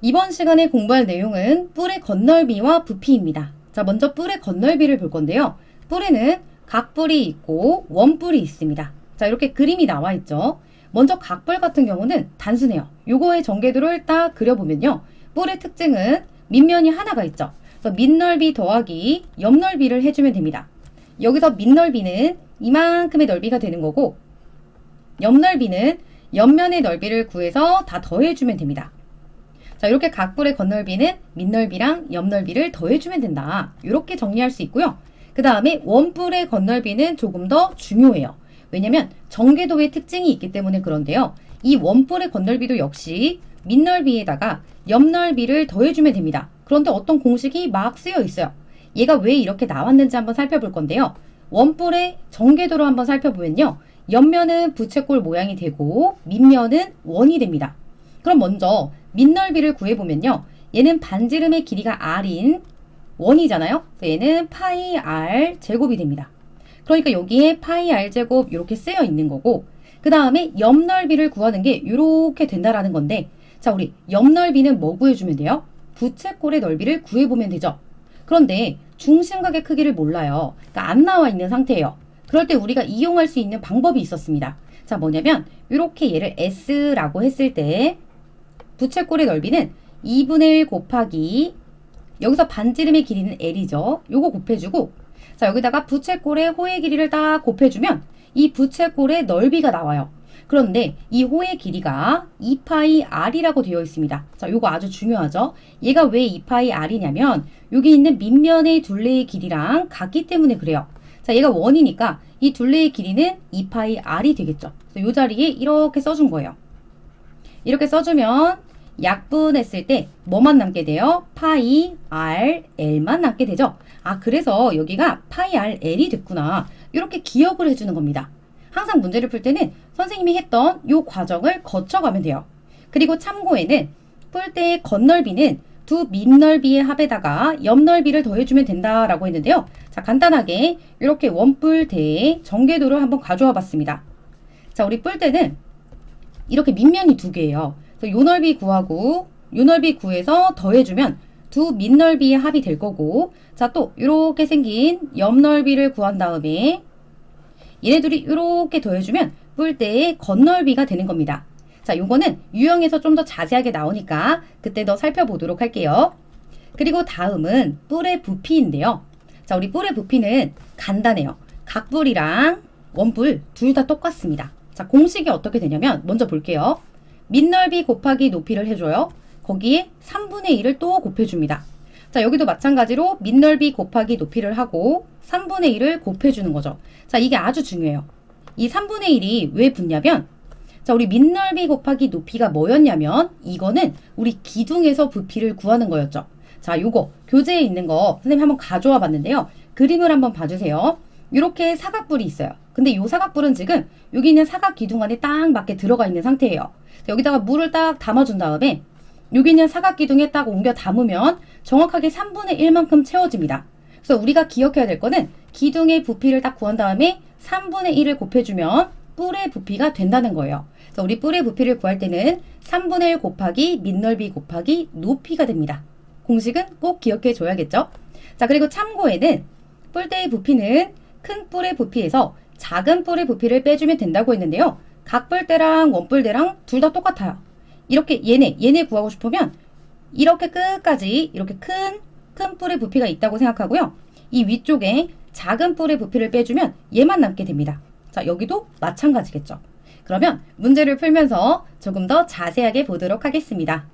이번 시간에 공부할 내용은 뿔의 건널비와 부피입니다. 자, 먼저 뿔의 건널비를 볼 건데요. 뿔에는 각뿔이 있고 원뿔이 있습니다. 자, 이렇게 그림이 나와 있죠. 먼저 각뿔 같은 경우는 단순해요. 요거의 전개도를 딱 그려보면요. 뿔의 특징은 밑면이 하나가 있죠. 그래서 밑넓이 더하기 옆넓이를 해주면 됩니다. 여기서 밑넓이는 이만큼의 넓이가 되는 거고 옆넓이는 옆면의 넓이를 구해서 다 더해주면 됩니다. 자, 이렇게 각뿔의 건널비는 밑넓이랑 옆넓이를 더해주면 된다. 이렇게 정리할 수 있고요. 그 다음에 원뿔의 건널비는 조금 더 중요해요. 왜냐면 정궤도의 특징이 있기 때문에 그런데요. 이 원뿔의 건널비도 역시 밑넓이에다가 옆넓이를 더해주면 됩니다. 그런데 어떤 공식이 막 쓰여 있어요. 얘가 왜 이렇게 나왔는지 한번 살펴볼 건데요. 원뿔의 정궤도로 한번 살펴보면요. 옆면은 부채꼴 모양이 되고 밑면은 원이 됩니다. 그럼 먼저 밑넓이를 구해보면요. 얘는 반지름의 길이가 r인 원이잖아요. 얘는 파이 r 제곱이 됩니다. 그러니까 여기에 파이 r 제곱 이렇게 쓰여 있는 거고 그 다음에 옆넓이를 구하는 게 이렇게 된다라는 건데 자 우리 옆넓이는 뭐 구해주면 돼요? 부채꼴의 넓이를 구해보면 되죠. 그런데 중심각의 크기를 몰라요. 그러니까 안 나와 있는 상태예요. 그럴 때 우리가 이용할 수 있는 방법이 있었습니다. 자 뭐냐면 이렇게 얘를 s라고 했을 때 부채꼴의 넓이는 2분의 1 곱하기 여기서 반지름의 길이는 L이죠. 요거 곱해주고 자 여기다가 부채꼴의 호의 길이를 딱 곱해주면 이 부채꼴의 넓이가 나와요. 그런데 이 호의 길이가 2파이 r이라고 되어 있습니다. 자, 요거 아주 중요하죠. 얘가 왜 2파이 r이냐면 여기 있는 밑면의 둘레의 길이랑 같기 때문에 그래요. 자, 얘가 원이니까 이 둘레의 길이는 2파이 r이 되겠죠. 그래서 요 자리에 이렇게 써준 거예요. 이렇게 써주면 약분했을 때 뭐만 남게 돼요? 파이 r l만 남게 되죠. 아 그래서 여기가 파이 r l이 됐구나. 이렇게 기억을 해주는 겁니다. 항상 문제를 풀 때는 선생님이 했던 요 과정을 거쳐가면 돼요. 그리고 참고에는 뿔대의 겉넓이는 두 밑넓이의 합에다가 옆넓이를 더해주면 된다라고 했는데요. 자 간단하게 이렇게 원뿔 대의 정궤도를 한번 가져와 봤습니다. 자 우리 뿔대는 이렇게 밑면이 두 개예요. 그래서 요 넓이 구하고 요 넓이 구해서 더해주면 두 밑넓이의 합이 될 거고 자 또 이렇게 생긴 옆넓이를 구한 다음에 얘네들이 이렇게 더해주면 뿔대의 겉넓이가 되는 겁니다. 자 요거는 유형에서 좀 더 자세하게 나오니까 그때 더 살펴보도록 할게요. 그리고 다음은 뿔의 부피인데요. 자 우리 뿔의 부피는 간단해요. 각뿔이랑 원뿔 둘 다 똑같습니다. 자 공식이 어떻게 되냐면 먼저 볼게요. 밑넓이 곱하기 높이를 해줘요. 거기에 3분의 1을 또 곱해줍니다. 자, 여기도 마찬가지로 밑넓이 곱하기 높이를 하고 3분의 1을 곱해주는 거죠. 자, 이게 아주 중요해요. 이 3분의 1이 왜 붙냐면, 자, 우리 밑넓이 곱하기 높이가 뭐였냐면, 이거는 우리 기둥에서 부피를 구하는 거였죠. 자, 요거 교재에 있는 거 선생님 한번 가져와 봤는데요. 그림을 한번 봐주세요. 이렇게 사각뿔이 있어요. 근데 요 사각뿔은 지금 여기 있는 사각 기둥 안에 딱 맞게 들어가 있는 상태예요. 여기다가 물을 딱 담아준 다음에 여기 있는 사각 기둥에 딱 옮겨 담으면 정확하게 3분의 1만큼 채워집니다. 그래서 우리가 기억해야 될 거는 기둥의 부피를 딱 구한 다음에 3분의 1을 곱해주면 뿔의 부피가 된다는 거예요. 그래서 우리 뿔의 부피를 구할 때는 3분의 1 곱하기 밑넓이 곱하기 높이가 됩니다. 공식은 꼭 기억해 줘야겠죠? 자, 그리고 참고에는 뿔대의 부피는 큰 뿔의 부피에서 작은 뿔의 부피를 빼주면 된다고 했는데요. 각뿔대랑 원뿔대랑 둘 다 똑같아요. 이렇게 얘네, 얘네 구하고 싶으면 이렇게 끝까지 이렇게 큰, 큰 뿔의 부피가 있다고 생각하고요. 이 위쪽에 작은 뿔의 부피를 빼주면 얘만 남게 됩니다. 자, 여기도 마찬가지겠죠. 그러면 문제를 풀면서 조금 더 자세하게 보도록 하겠습니다.